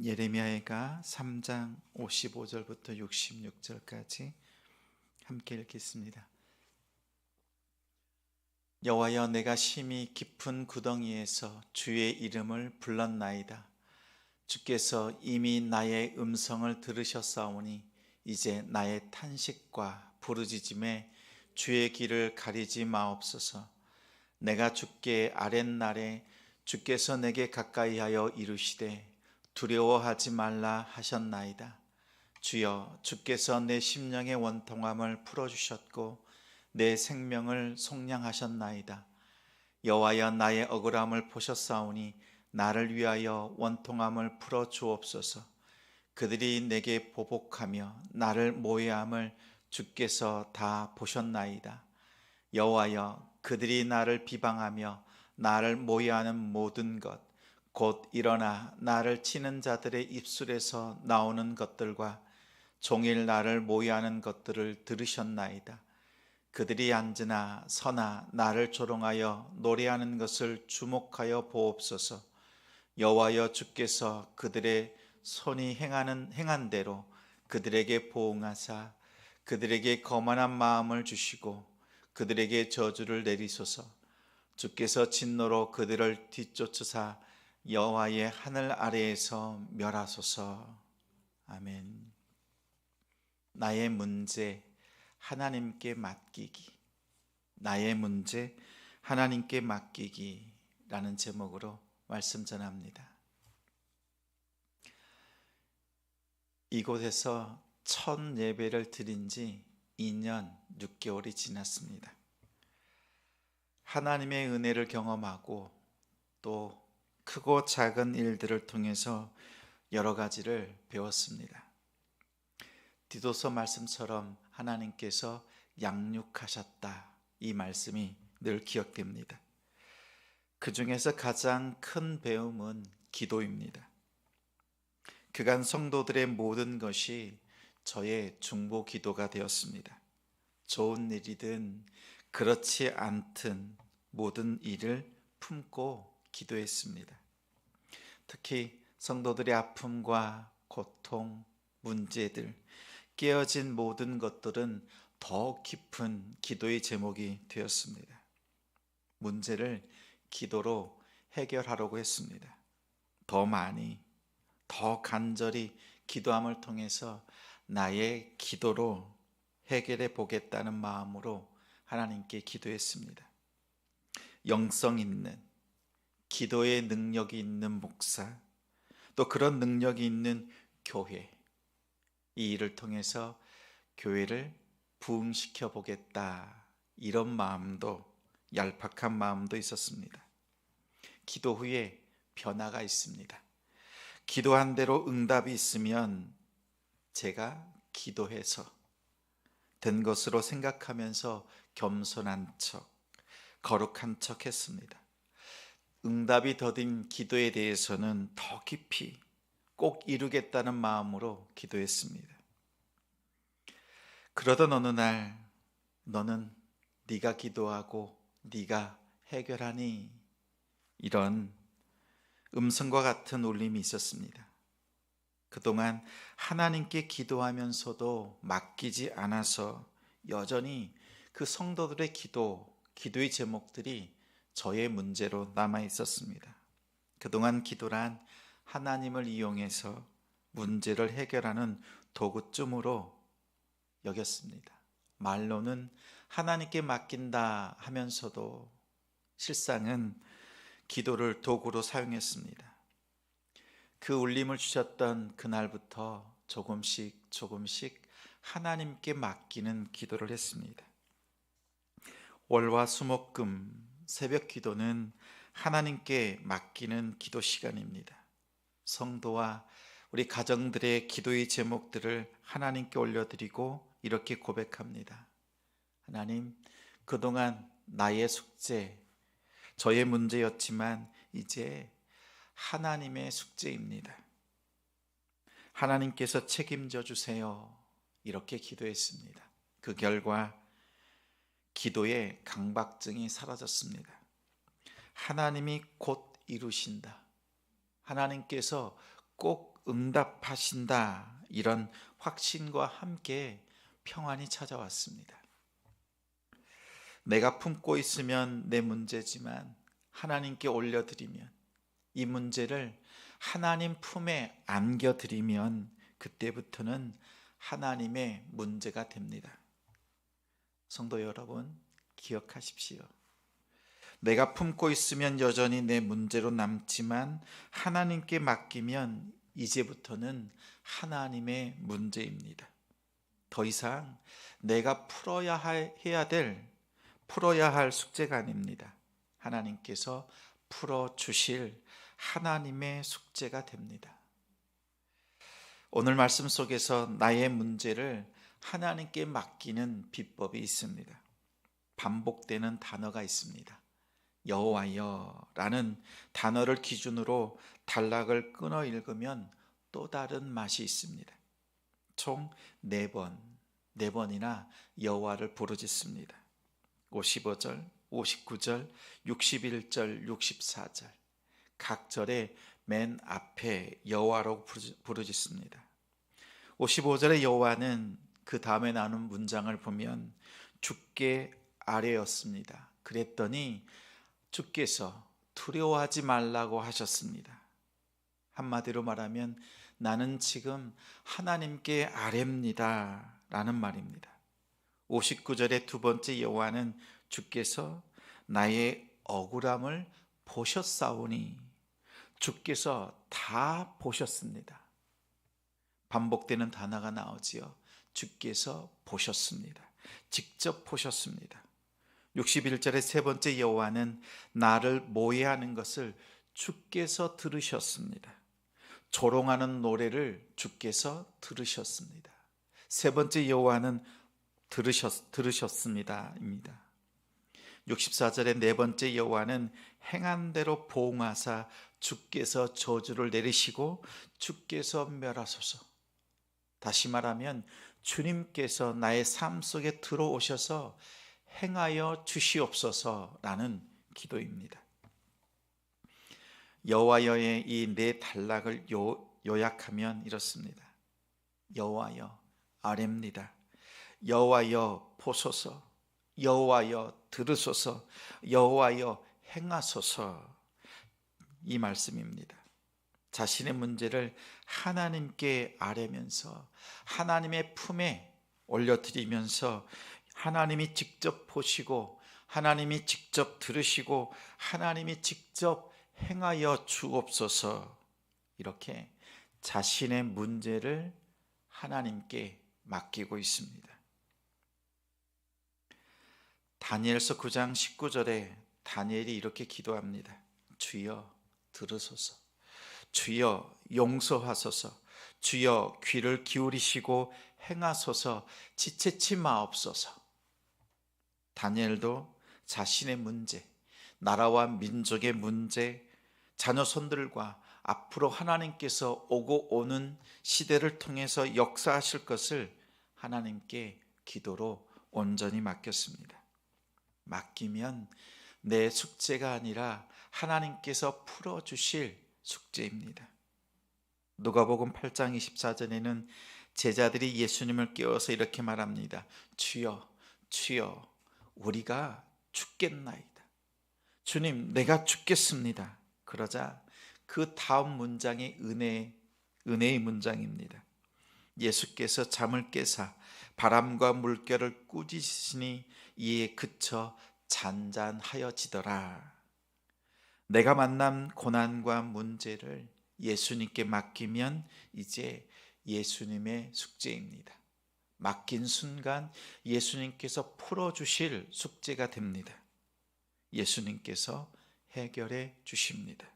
예레미야가 3장 55절부터 66절까지 함께 읽겠습니다. 여호와여 내가 심히 깊은 구덩이에서 주의 이름을 불렀나이다. 주께서 이미 나의 음성을 들으셨사오니 이제 나의 탄식과 부르짖음에 주의 길을 가리지 마옵소서. 내가 주께 아랫날에 주께서 내게 가까이하여 이르시되 두려워하지 말라 하셨나이다. 주여 주께서 내 심령의 원통함을 풀어 주셨고 내 생명을 속량하셨나이다. 여호와여 나의 억울함을 보셨사오니 나를 위하여 원통함을 풀어 주옵소서. 그들이 내게 보복하며 나를 모해함을 주께서 다 보셨나이다. 여호와여 그들이 나를 비방하며 나를 모해하는 모든 것 곧 일어나 나를 치는 자들의 입술에서 나오는 것들과 종일 나를 모해하는 것들을 들으셨나이다. 그들이 앉으나 서나 나를 조롱하여 노래하는 것을 주목하여 보옵소서. 여호와여 주께서 그들의 손이 행하는 행한 대로 그들에게 보응하사 그들에게 거만한 마음을 주시고 그들에게 저주를 내리소서. 주께서 진노로 그들을 뒤쫓으사 여호와의 하늘 아래에서 멸하소서. 아멘. 나의 문제 하나님께 맡기기. 나의 문제 하나님께 맡기기라는 제목으로 말씀 전합니다. 이곳에서 첫 예배를 드린 지 2년 6개월이 지났습니다. 하나님의 은혜를 경험하고 또 크고 작은 일들을 통해서 여러 가지를 배웠습니다. 디도서 말씀처럼 하나님께서 양육하셨다. 이 말씀이 늘 기억됩니다. 그 중에서 가장 큰 배움은 기도입니다. 그간 성도들의 모든 것이 저의 중보 기도가 되었습니다. 좋은 일이든 그렇지 않든 모든 일을 품고 기도했습니다. 특히 성도들의 아픔과 고통, 문제들, 깨어진 모든 것들은 더 깊은 기도의 제목이 되었습니다. 문제를 기도로 해결하려고 했습니다. 더 많이, 더 간절히 기도함을 통해서 나의 기도로 해결해 보겠다는 마음으로 하나님께 기도했습니다. 영성 있는 기도의 능력이 있는 목사, 또 그런 능력이 있는 교회, 이 일을 통해서 교회를 부흥시켜 보겠다. 이런 마음도, 얄팍한 마음도 있었습니다. 기도 후에 변화가 있습니다. 기도한 대로 응답이 있으면 제가 기도해서 된 것으로 생각하면서 겸손한 척, 거룩한 척 했습니다. 응답이 더딘 기도에 대해서는 더 깊이 꼭 이루겠다는 마음으로 기도했습니다. 그러던 어느 날 너는 네가 기도하고 네가 해결하니 이런 음성과 같은 울림이 있었습니다. 그동안 하나님께 기도하면서도 맡기지 않아서 여전히 그 성도들의 기도, 기도의 제목들이 저의 문제로 남아 있었습니다. 그동안 기도란 하나님을 이용해서 문제를 해결하는 도구쯤으로 여겼습니다. 말로는 하나님께 맡긴다 하면서도 실상은 기도를 도구로 사용했습니다. 그 울림을 주셨던 그날부터 조금씩 조금씩 하나님께 맡기는 기도를 했습니다. 월화 수목금 새벽 기도는 하나님께 맡기는 기도 시간입니다. 성도와 우리 가정들의 기도의 제목들을 하나님께 올려드리고 이렇게 고백합니다. 하나님, 그동안 나의 숙제, 저의 문제였지만 이제 하나님의 숙제입니다. 하나님께서 책임져 주세요. 이렇게 기도했습니다. 그 결과 기도의 강박증이 사라졌습니다. 하나님이 곧 이루신다. 하나님께서 꼭 응답하신다. 이런 확신과 함께 평안이 찾아왔습니다. 내가 품고 있으면 내 문제지만 하나님께 올려드리면 이 문제를 하나님 품에 안겨드리면 그때부터는 하나님의 문제가 됩니다. 성도 여러분, 기억하십시오. 내가 품고 있으면 여전히 내 문제로 남지만 하나님께 맡기면 이제부터는 하나님의 문제입니다. 더 이상 내가 풀어야 해야 될, 풀어야 할 숙제가 아닙니다. 하나님께서 풀어 주실 하나님의 숙제가 됩니다. 오늘 말씀 속에서 나의 문제를 하나님께 맡기는 비법이 있습니다. 반복되는 단어가 있습니다. 여호와여라는 단어를 기준으로 단락을 끊어 읽으면 또 다른 맛이 있습니다. 총 네 번, 네 번이나 여호와를 부르짖습니다. 55절, 59절, 61절, 64절. 각 절의 맨 앞에 여호와로 부르짖습니다. 55절의 여호와는 그 다음에 나오는 문장을 보면 주께 아래였습니다. 그랬더니 주께서 두려워하지 말라고 하셨습니다. 한마디로 말하면 나는 지금 하나님께 아래입니다. 라는 말입니다. 59절의 두 번째 여호와는 주께서 나의 억울함을 보셨사오니 주께서 다 보셨습니다. 반복되는 단어가 나오지요. 주께서 보셨습니다. 직접 보셨습니다. 61절의 세 번째 여호와는 나를 모해하는 것을 주께서 들으셨습니다. 조롱하는 노래를 주께서 들으셨습니다. 세 번째 여호와는 들으셨 들으셨습니다입니다. 64절의 네 번째 여호와는 행한 대로 보응하사 주께서 저주를 내리시고 주께서 멸하소서. 다시 말하면 주님께서 나의 삶 속에 들어오셔서 행하여 주시옵소서라는 기도입니다. 여호와여의 이 네 단락을 요, 요약하면 이렇습니다. 여호와여 아뢰입니다. 여호와여 보소서. 여호와여 들으소서. 여호와여 행하소서. 이 말씀입니다. 자신의 문제를 하나님께 아뢰면서 하나님의 품에 올려드리면서 하나님이 직접 보시고 하나님이 직접 들으시고 하나님이 직접 행하여 주옵소서 이렇게 자신의 문제를 하나님께 맡기고 있습니다. 다니엘서 9장 19절에 다니엘이 이렇게 기도합니다. 주여 들으소서. 주여 용서하소서. 주여 귀를 기울이시고 행하소서. 지체치 마옵소서. 다니엘도 자신의 문제, 나라와 민족의 문제, 자녀 손들과 앞으로 하나님께서 오고 오는 시대를 통해서 역사하실 것을 하나님께 기도로 온전히 맡겼습니다. 맡기면 내 숙제가 아니라 하나님께서 풀어주실 숙제입니다. 누가복음 8장 24절에는 제자들이 예수님을 깨워서 이렇게 말합니다. 주여, 주여, 우리가 죽겠나이다. 주님, 내가 죽겠습니다. 그러자 그 다음 문장이 은혜, 은혜의 문장입니다. 예수께서 잠을 깨사 바람과 물결을 꾸짖으시니 이에 그쳐 잔잔하여지더라. 내가 만난 고난과 문제를 예수님께 맡기면 이제 예수님의 숙제입니다. 맡긴 순간 예수님께서 풀어주실 숙제가 됩니다. 예수님께서 해결해 주십니다.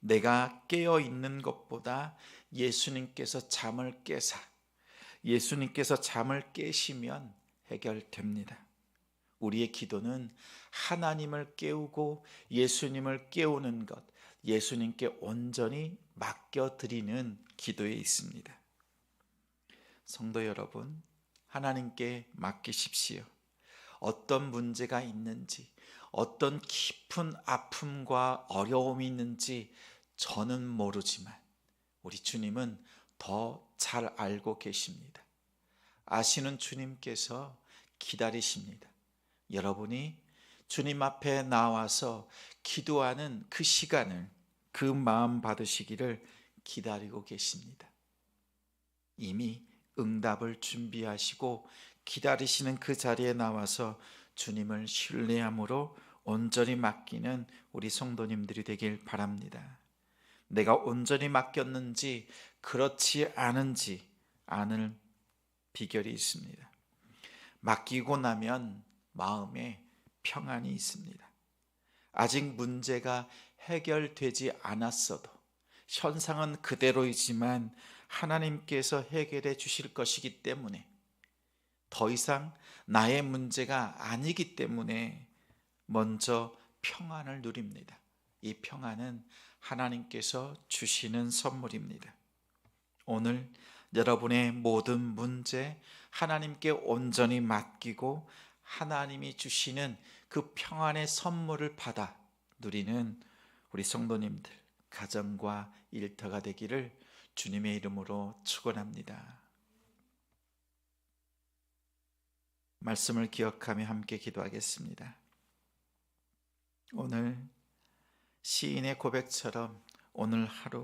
내가 깨어 있는 것보다 예수님께서 잠을 깨사 예수님께서 잠을 깨시면 해결됩니다. 우리의 기도는 하나님을 깨우고 예수님을 깨우는 것, 예수님께 온전히 맡겨드리는 기도에 있습니다. 성도 여러분, 하나님께 맡기십시오. 어떤 문제가 있는지, 어떤 깊은 아픔과 어려움이 있는지 저는 모르지만 우리 주님은 더 잘 알고 계십니다. 아시는 주님께서 기다리십니다. 여러분이 주님 앞에 나와서 기도하는 그 시간을 그 마음 받으시기를 기다리고 계십니다. 이미 응답을 준비하시고 기다리시는 그 자리에 나와서 주님을 신뢰함으로 온전히 맡기는 우리 성도님들이 되길 바랍니다. 내가 온전히 맡겼는지 그렇지 않은지 아는 비결이 있습니다. 맡기고 나면 마음에 평안이 있습니다. 아직 문제가 해결되지 않았어도 현상은 그대로이지만 하나님께서 해결해 주실 것이기 때문에 더 이상 나의 문제가 아니기 때문에 먼저 평안을 누립니다. 이 평안은 하나님께서 주시는 선물입니다. 오늘 여러분의 모든 문제 하나님께 온전히 맡기고 하나님이 주시는 그 평안의 선물을 받아 누리는 우리 성도님들 가정과 일터가 되기를 주님의 이름으로 축원합니다. 말씀을 기억하며 함께 기도하겠습니다. 오늘 시인의 고백처럼 오늘 하루